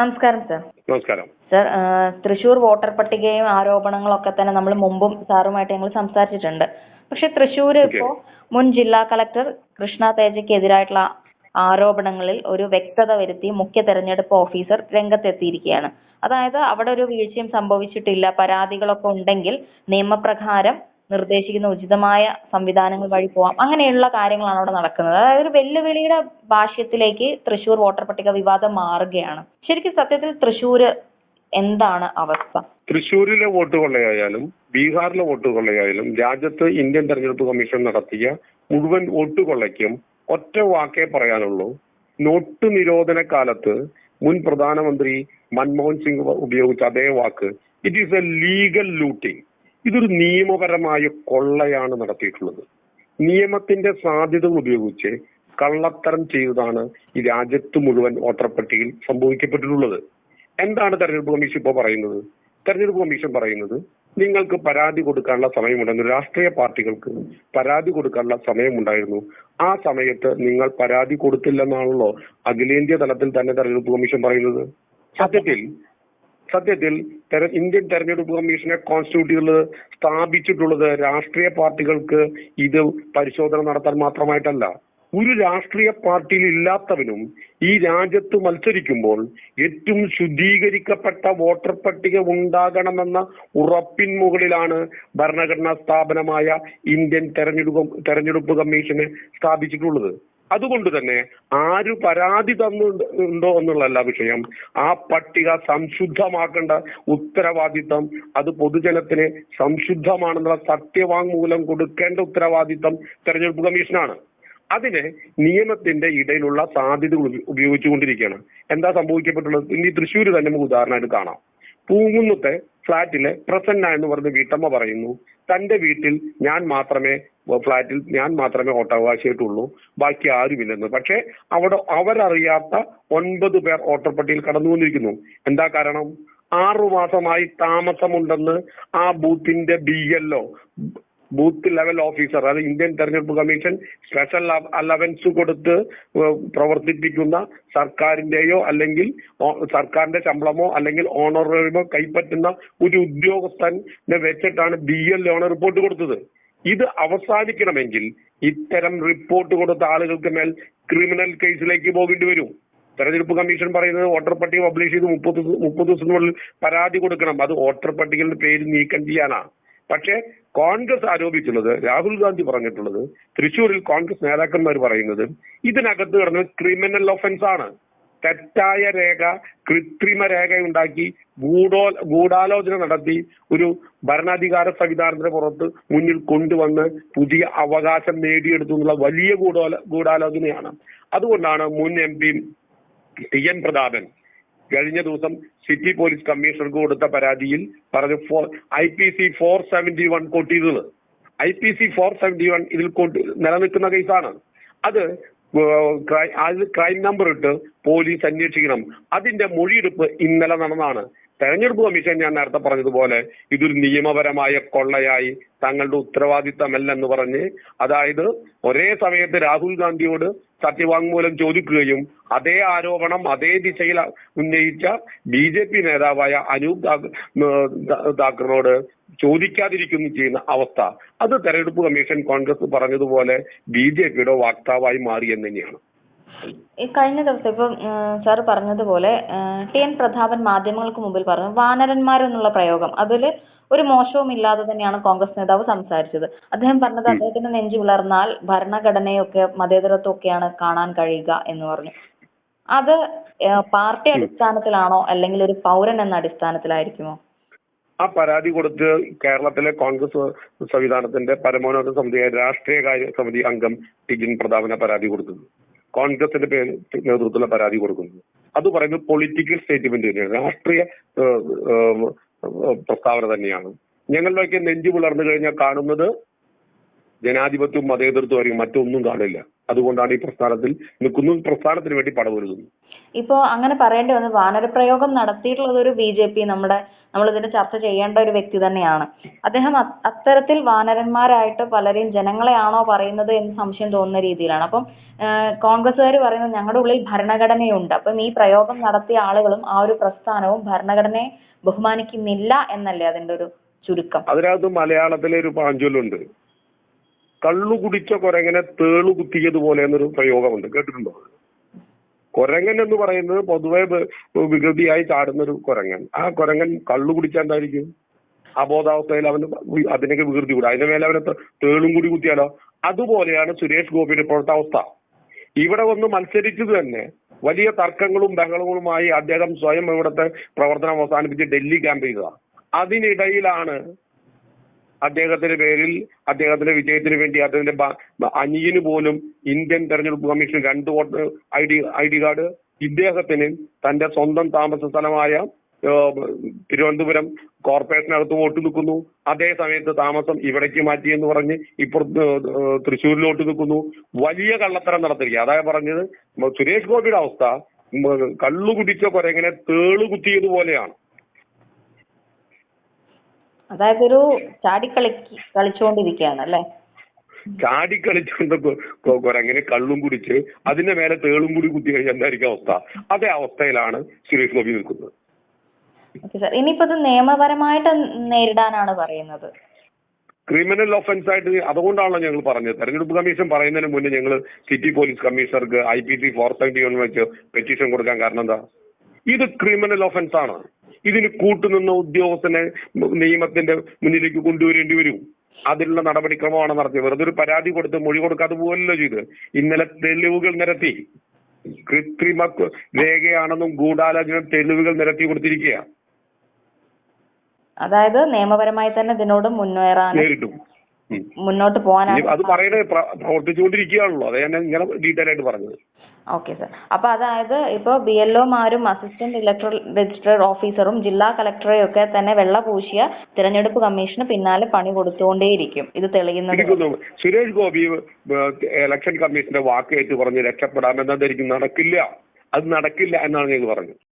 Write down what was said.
നമസ്കാരം സർ. നമസ്കാരം. Sir Thrissur voter പട്ടികയും ആരോപണങ്ങളൊക്കെ തന്നെ നമ്മൾ മുമ്പും സാറുമായിട്ട് ഞങ്ങൾ സംസാരിച്ചിട്ടുണ്ട്. പക്ഷെ തൃശൂർ ഇപ്പോ മുൻ ജില്ലാ കളക്ടർ കൃഷ്ണ തേജയ്ക്കെതിരായിട്ടുള്ള ആരോപണങ്ങളിൽ ഒരു വ്യക്തത വരുത്തി മുഖ്യ തെരഞ്ഞെടുപ്പ് ഓഫീസർ രംഗത്തെത്തിയിരിക്കുകയാണ്. അതായത് അവിടെ ഒരു വീഴ്ചയും സംഭവിച്ചിട്ടില്ല. പരാതികളൊക്കെ ഉണ്ടെങ്കിൽ നിയമപ്രകാരം നിർദ്ദേശിക്കുന്ന ഉചിതമായ സംവിധാനങ്ങൾ വഴി പോവാം. അങ്ങനെയുള്ള കാര്യങ്ങളാണ് അവിടെ നടക്കുന്നത്. അതായത് ഒരു വെല്ലുവിളിയുടെ ഭാഷ്യത്തിലേക്ക് തൃശൂർ വോട്ടർ പട്ടിക വിവാദം മാറുകയാണ്. ശരിക്കും സത്യത്തിൽ തൃശൂർ എന്താണ് അവസ്ഥ? തൃശ്ശൂരിലെ വോട്ട് കൊള്ളയായാലും ബീഹാറിലെ വോട്ട് കൊള്ളയായാലും രാജ്യത്ത് ഇന്ത്യൻ തെരഞ്ഞെടുപ്പ് കമ്മീഷൻ നടത്തിയ മുഴുവൻ വോട്ട് കൊള്ളയ്ക്കും ഒറ്റ വാക്കേ പറയാനുള്ളൂ. നോട്ട് നിരോധന കാലത്ത് മുൻ പ്രധാനമന്ത്രി മൻമോഹൻ സിംഗ് ഉപയോഗിച്ച അതേ വാക്ക്. It is a legal looting ഇതൊരു നിയമപരമായ കൊള്ളയാണ് നടത്തിയിട്ടുള്ളത്. നിയമത്തിന്റെ സാധ്യതകൾ ഉപയോഗിച്ച് കള്ളത്തരം ചെയ്തതാണ് ഈ രാജ്യത്ത് മുഴുവൻ വോട്ടർ സംഭവിക്കപ്പെട്ടിട്ടുള്ളത്. എന്താണ് തെരഞ്ഞെടുപ്പ് കമ്മീഷൻ ഇപ്പോൾ പറയുന്നത്? തെരഞ്ഞെടുപ്പ് കമ്മീഷൻ പറയുന്നത് നിങ്ങൾക്ക് പരാതി കൊടുക്കാനുള്ള സമയമുണ്ടെന്ന് രാഷ്ട്രീയ പാർട്ടികൾക്ക് പരാതി കൊടുക്കാനുള്ള സമയമുണ്ടായിരുന്നു. ആ സമയത്ത് നിങ്ങൾ പരാതി കൊടുത്തില്ലെന്നാണല്ലോ അഖിലേന്ത്യാ തലത്തിൽ തന്നെ തെരഞ്ഞെടുപ്പ് കമ്മീഷൻ പറയുന്നത്. സത്യത്തിൽ സത്യത്തിൽ ഇന്ത്യൻ തെരഞ്ഞെടുപ്പ് കമ്മീഷനെ കോൺസ്റ്റിറ്റ്യൂട്ട് ചെയ്തുള്ളത് സ്ഥാപിച്ചിട്ടുള്ളത് രാഷ്ട്രീയ പാർട്ടികൾക്ക് ഇത് പരിശോധന നടത്താൻ മാത്രമായിട്ടല്ല. ഒരു രാഷ്ട്രീയ പാർട്ടിയിൽ ഇല്ലാത്തവനും ഈ രാജ്യത്ത് മത്സരിക്കുമ്പോൾ ഏറ്റവും ശുദ്ധീകരിക്കപ്പെട്ട വോട്ടർ പട്ടിക ഉണ്ടാകണമെന്ന ഉറപ്പിൻ മുകളിലാണ് ഭരണഘടനാ സ്ഥാപനമായ ഇന്ത്യൻ തെരഞ്ഞെടുപ്പ് തെരഞ്ഞെടുപ്പ് കമ്മീഷനെ സ്ഥാപിച്ചിട്ടുള്ളത്. അതുകൊണ്ട് തന്നെ ആര് പരാതി തന്നുണ്ടോ എന്നുള്ളതല്ല വിഷയം. ആ പട്ടിക സംശുദ്ധമാക്കേണ്ട ഉത്തരവാദിത്തം അത് പൊതുജനത്തിന് സംശുദ്ധമാണെന്നുള്ള സത്യവാങ്മൂലം കൊടുക്കേണ്ട ഉത്തരവാദിത്തം തെരഞ്ഞെടുപ്പ് കമ്മീഷനാണ്. അതിന് നിയമത്തിന്റെ ഇടയിലുള്ള സാധ്യതകൾ ഉപയോഗിച്ചുകൊണ്ടിരിക്കുകയാണ്. എന്താ സംഭവിക്കപ്പെട്ടുള്ളത്? ഇനി തൃശ്ശൂർ തന്നെ നമുക്ക് ഉദാഹരണമായിട്ട് കാണാം. പൂങ്കുന്നത്തെ ഫ്ളാറ്റിലെ പ്രസന്ന എന്ന് പറഞ്ഞ വീട്ടമ്മ പറയുന്നു തന്റെ വീട്ടിൽ ഞാൻ മാത്രമേ ഫ്ളാറ്റിൽ ഞാൻ മാത്രമേ ഓട്ടവകാശിയായിട്ടുള്ളൂ ബാക്കി ആരുമില്ലെന്ന്. പക്ഷേ അവിടെ അവരറിയാത്ത ഒൻപത് പേർ വോട്ടർ പട്ടികയിൽ കടന്നു വന്നിരിക്കുന്നു എന്താ കാരണം? ആറു മാസമായി താമസമുണ്ടെന്ന് ആ ബൂത്തിന്റെ B LO booth level officer അത് ഇന്ത്യൻ തെരഞ്ഞെടുപ്പ് കമ്മീഷൻ സ്പെഷ്യൽ അലവൻസ് കൊടുത്ത് പ്രവർത്തിപ്പിക്കുന്ന സർക്കാരിന്റെയോ അല്ലെങ്കിൽ സർക്കാരിന്റെ ശമ്പളമോ അല്ലെങ്കിൽ ഓണറേറിയമോ കൈപ്പറ്റുന്ന ഒരു ഉദ്യോഗസ്ഥനെ വെച്ചിട്ടാണ് ബി എൽ ആണ് റിപ്പോർട്ട് കൊടുത്തത്. ഇത് അവസാനിക്കണമെങ്കിൽ ഇത്തരം റിപ്പോർട്ട് കൊടുത്ത ആളുകൾക്ക് മേൽ ക്രിമിനൽ കേസിലേക്ക് പോകേണ്ടി വരും. തെരഞ്ഞെടുപ്പ് കമ്മീഷൻ പറയുന്നത് വോട്ടർ പട്ടിക പബ്ലിഷ് ചെയ്ത് മുപ്പത് മുപ്പത് ദിവസത്തിനുള്ളിൽ പരാതി കൊടുക്കണം. അത് വോട്ടർ പട്ടികയുടെ പേര് നീക്കം ചെയ്യാനാ. പക്ഷേ കോൺഗ്രസ് ആരോപിച്ചുള്ളത് രാഹുൽ ഗാന്ധി പറഞ്ഞിട്ടുള്ളത് തൃശൂരിൽ കോൺഗ്രസ് നേതാക്കന്മാർ പറയുന്നത് ഇതിനകത്ത് കിടന്നത് ക്രിമിനൽ ഒഫൻസ് ആണ്. തെറ്റായ രേഖ കൃത്രിമ രേഖ ഉണ്ടാക്കി ഗൂഢോ ഗൂഢാലോചന നടത്തി ഒരു ഭരണാധികാര സംവിധാനത്തിന് പുറത്ത് മുന്നിൽ കൊണ്ടുവന്ന് പുതിയ അവകാശം നേടിയെടുത്തു എന്നുള്ള വലിയ ഗൂഢോ ഗൂഢാലോചനയാണ്. അതുകൊണ്ടാണ് മുൻ M P T N Prathapan കഴിഞ്ഞ ദിവസം സിറ്റി പോലീസ് കമ്മീഷണർക്ക് കൊടുത്ത പരാതിയിൽ പറഞ്ഞു I P C four seventy one കൊട്ടിയത് I P C four seventy one ഇതിൽ നിലനിൽക്കുന്ന കേസാണ്. അത് അത് ക്രൈം നമ്പർ ഇട്ട് പോലീസ് അന്വേഷിക്കണം. അതിന്റെ മൊഴിയെടുപ്പ് ഇന്നലെ നടന്നതാണ്. തെരഞ്ഞെടുപ്പ് കമ്മീഷൻ ഞാൻ നേരത്തെ പറഞ്ഞതുപോലെ ഇതൊരു നിയമപരമായ കൊള്ളയായി തങ്ങളുടെ ഉത്തരവാദിത്തമല്ലെന്ന് പറഞ്ഞ് അതായത് ഒരേ സമയത്ത് രാഹുൽ ഗാന്ധിയോട് സത്യവാങ്മൂലം ചോദിക്കുകയും അതേ ആരോപണം അതേ ദിശയിൽ ഉന്നയിച്ച ബി ജെ പി നേതാവായ അനൂപ് താക്കറിനോട് ചോദിക്കാതിരിക്കുന്നു ചെയ്യുന്ന അവസ്ഥ. അത് തെരഞ്ഞെടുപ്പ് കമ്മീഷൻ കോൺഗ്രസ് പറഞ്ഞതുപോലെ ബി ജെ പിയുടെ വാക്താവായി മാറി എന്ന് തന്നെയാണ് ഈ കഴിഞ്ഞ ദിവസം ഇപ്പം സാർ പറഞ്ഞതുപോലെ ടി എൻ പ്രതാപൻ മാധ്യമങ്ങൾക്ക് മുമ്പിൽ പറഞ്ഞു വാനരന്മാരെന്നുള്ള പ്രയോഗം. അതിൽ ഒരു മോശവും ഇല്ലാതെ തന്നെയാണ് കോൺഗ്രസ് നേതാവ് സംസാരിച്ചത്. അദ്ദേഹം പറഞ്ഞത് അദ്ദേഹത്തിന്റെ നെഞ്ചു വിളർന്നാൽ ഭരണഘടനയൊക്കെ മതേതരത്വമൊക്കെയാണ് കാണാൻ കഴിയുക എന്ന് പറഞ്ഞു. അത് പാർട്ടി അടിസ്ഥാനത്തിലാണോ അല്ലെങ്കിൽ ഒരു പൗരൻ എന്ന അടിസ്ഥാനത്തിലായിരിക്കുമോ? ആ പരാതി കൊടുത്ത് കേരളത്തിലെ കോൺഗ്രസ് സംവിധാനത്തിന്റെ പരമോന്നത സമിതിയായ രാഷ്ട്രീയ കാര്യ സമിതി അംഗം ടിജിൻ പ്രതാപന പരാതി കൊടുക്കുന്നു. കോൺഗ്രസിന്റെ പേര് നേതൃത്വത്തിലുള്ള പരാതി കൊടുക്കുന്നു. അത് പറയുന്നത് പൊളിറ്റിക്കൽ സ്റ്റേറ്റ്മെന്റ് തന്നെയാണ്. രാഷ്ട്രീയ പ്രസ്താവന തന്നെയാണ്. ഞങ്ങളിലേക്ക് നെഞ്ചു പുലർന്നു കഴിഞ്ഞാൽ കാണുന്നത് ജനാധിപത്യവും മതേതൃത്വം മതേതൃത്വമായിരിക്കും മറ്റൊന്നും കാണില്ല. അതുകൊണ്ടാണ് ഈ പ്രസ്ഥാനത്തിൽ നിൽക്കുന്നു. പ്രസ്ഥാനത്തിന് വേണ്ടി പടവരുതുന്നു ഇപ്പോ അങ്ങനെ പറയേണ്ടി വന്ന് വാനരപ്രയോഗം നടത്തിയിട്ടുള്ളത് ഒരു ബി ജെ പി നമ്മുടെ നമ്മൾ ഇതിന്റെ ചർച്ച ചെയ്യേണ്ട ഒരു വ്യക്തി തന്നെയാണ്. അദ്ദേഹം അത്തരത്തിൽ വാനരന്മാരായിട്ട് പലരെയും ജനങ്ങളെയാണോ പറയുന്നത് എന്ന് സംശയം തോന്നുന്ന രീതിയിലാണ്. അപ്പം കോൺഗ്രസ്സുകാർ പറയുന്നത് ഞങ്ങളുടെ ഉള്ളിൽ ഭരണഘടനയുണ്ട്. അപ്പം ഈ പ്രയോഗം നടത്തിയ ആളുകളും ആ ഒരു പ്രസ്ഥാനവും ഭരണഘടനയെ ബഹുമാനിക്കുന്നില്ല എന്നല്ലേ അതിന്റെ ഒരു ചുരുക്കം? അതിനകത്ത് മലയാളത്തിലെ ഒരു പാഞ്ചൊല്ലുണ്ട്. കള്ളു കുടിച്ച കൊരങ്ങനെ തേളു കുത്തിയതുപോലെ എന്നൊരു പ്രയോഗമുണ്ട്. കേട്ടിട്ടുണ്ടോ? കൊരങ്ങൻ എന്ന് പറയുന്നത് പൊതുവെ വികൃതിയായി ചാടുന്ന ഒരു കൊരങ്ങൻ. ആ കൊരങ്ങൻ കള്ളു കുടിച്ചാൽ എന്തായിരിക്കും? അബോധാവസ്ഥയിൽ അവന് അതിനൊക്കെ വികൃതി കൂടും. അതിന്റെ മേലെ അവനെ തേളും കൂടി കുത്തിയാലോ? അതുപോലെയാണ് സുരേഷ് ഗോപിയുടെ ഇപ്പോഴത്തെ അവസ്ഥ. ഇവിടെ വന്ന് മത്സരിച്ചത് തന്നെ വലിയ തർക്കങ്ങളും ബഹളങ്ങളുമായി അദ്ദേഹം സ്വയം ഇവിടുത്തെ പ്രവർത്തനം അവസാനിപ്പിച്ച് ഡൽഹി ക്യാമ്പ് ചെയ്തതാണ് അതിനിടയിലാണ് അദ്ദേഹത്തിന്റെ പേരിൽ അദ്ദേഹത്തിന്റെ വിജയത്തിന് വേണ്ടി അദ്ദേഹത്തിന്റെ അനിയന് പോലും ഇന്ത്യൻ തെരഞ്ഞെടുപ്പ് കമ്മീഷൻ രണ്ട് vote I D I D card ഇദ്ദേഹത്തിന് തന്റെ സ്വന്തം താമസ സ്ഥലമായ തിരുവനന്തപുരം കോർപ്പറേഷനകത്ത് വോട്ട് നിൽക്കുന്നു. അതേ സമയത്ത് താമസം ഇവിടേക്ക് മാറ്റി എന്ന് പറഞ്ഞ് ഇപ്പുറത്ത് തൃശ്ശൂരിലോട്ട് നിൽക്കുന്നു. വലിയ കള്ളത്തരം നടത്തിരിക്കുക അതായത് പറഞ്ഞത് സുരേഷ് ഗോപിയുടെ അവസ്ഥ കള്ളു കുടിച്ച കുരങ്ങനെ തേളു കുത്തിയതുപോലെയാണ് അതായത് ഒരു ചാടിക്കളി കളിച്ചുകൊണ്ടിരിക്കുകയാണ് അല്ലേ? ചാടി കളിച്ചുകൊണ്ട് കുരങ്ങനെ കള്ളും കുടിച്ച് അതിന്റെ മേലെ തേളും കൂടി കുത്തി കഴിഞ്ഞാൽ എന്തായിരിക്കും അവസ്ഥ? അതേ അവസ്ഥയിലാണ് സുരേഷ് ഗോപി നിൽക്കുന്നത്. ഇനിയിപ്പോ ഇത് നിയമപരമായിട്ട് നേരിടാനാണ് പറയുന്നത്. ക്രിമിനൽ ഒഫൻസ് ആയിട്ട് അതുകൊണ്ടാണല്ലോ ഞങ്ങൾ പറഞ്ഞത്. തെരഞ്ഞെടുപ്പ് കമ്മീഷൻ പറയുന്നതിന് മുന്നേ ഞങ്ങൾ സിറ്റി പോലീസ് കമ്മീഷണർക്ക് I P C four seventy one വെച്ച് പെറ്റീഷൻ കൊടുക്കാൻ കാരണം എന്താ? ഇത് ക്രിമിനൽ ഒഫൻസ് ആണ്. ഇതിന് കൂട്ടുനിന്ന ഉദ്യോഗസ്ഥനെ നിയമത്തിന്റെ മുന്നിലേക്ക് കൊണ്ടുവരേണ്ടി വരും. അതിനുള്ള നടപടിക്രമമാണ് നടത്തിയത്. വെറുതെ ഒരു പരാതി കൊടുത്ത് മൊഴി കൊടുക്കാതെ പോലല്ലോ ചെയ്ത് ഇന്നലെ തെളിവുകൾ നിരത്തി. കൃത്രിമ രേഖയാണെന്നും ഗൂഢാലോചന തെളിവുകൾ നിരത്തി കൊടുത്തിരിക്കുക അതായത് നിയമപരമായി തന്നെ ഇതിനോട് മുന്നേറാൻ നേരിട്ടും. മുന്നോട്ട് പോകാനാണ് അത് പറയുന്നത് പ്ര- പ്രവർത്തിച്ചുകൊണ്ടിരിക്കുകയാണല്ലോ. അത് ഞാൻ ഇങ്ങനെ ഡീറ്റെയിൽ ആയിട്ട് പറഞ്ഞത്. ഓക്കെ സർ അപ്പൊ അതായത് ഇപ്പൊ ബി എൽ ഒമാരും അസിസ്റ്റന്റ് ഇലക്ട്രൽ രജിസ്റ്റർ ഓഫീസറും ജില്ലാ കളക്ടറെയും ഒക്കെ തന്നെ വെള്ള പൂശിയ തിരഞ്ഞെടുപ്പ് കമ്മീഷന് പിന്നാലെ പണി കൊടുത്തുകൊണ്ടേയിരിക്കും. ഇത് തെളിയുന്നത് സുരേഷ് ഗോപി ഇലക്ഷൻ കമ്മീഷന്റെ വാക്കേറ്റ് പറഞ്ഞ് രക്ഷപ്പെടാമെന്നതായിരിക്കും നടക്കില്ല. അത് നടക്കില്ല എന്നാണ് ഞങ്ങൾ പറഞ്ഞത്.